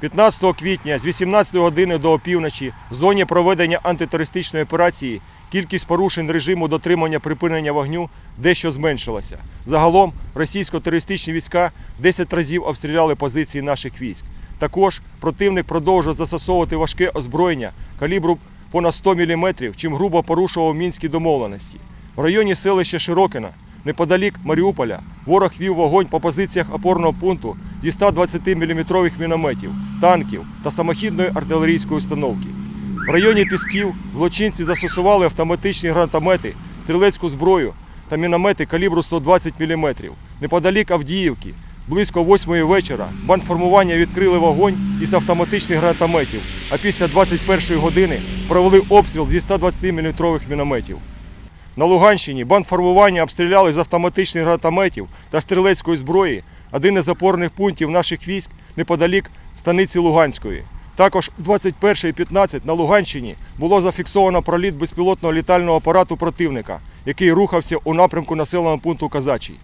15 квітня з 18 години до опівночі в зоні проведення антитерористичної операції кількість порушень режиму дотримання припинення вогню дещо зменшилася. Загалом російсько-терористичні війська 10 разів обстріляли позиції наших військ. Також противник продовжує застосовувати важке озброєння калібру понад 100 мм, чим грубо порушував мінські домовленості. В районі селища Широкина, неподалік Маріуполя, ворог вів вогонь по позиціях опорного пункту зі 120 мм мінометів, танків та самохідної артилерійської установки. В районі Пісків злочинці застосували автоматичні гранатомети, стрілецьку зброю та міномети калібру 120 мм. Неподалік Авдіївки, близько 8 вечора, бандформування відкрили вогонь із автоматичних гранатометів, а після 21 години провели обстріл зі 120 мм мінометів. На Луганщині бандформування обстріляли з автоматичних гранатометів та стрілецької зброї один із опорних пунктів наших військ неподалік станиці Луганської. Також 21.15 на Луганщині було зафіксовано проліт безпілотного літального апарату противника, який рухався у напрямку населеного пункту Казачий.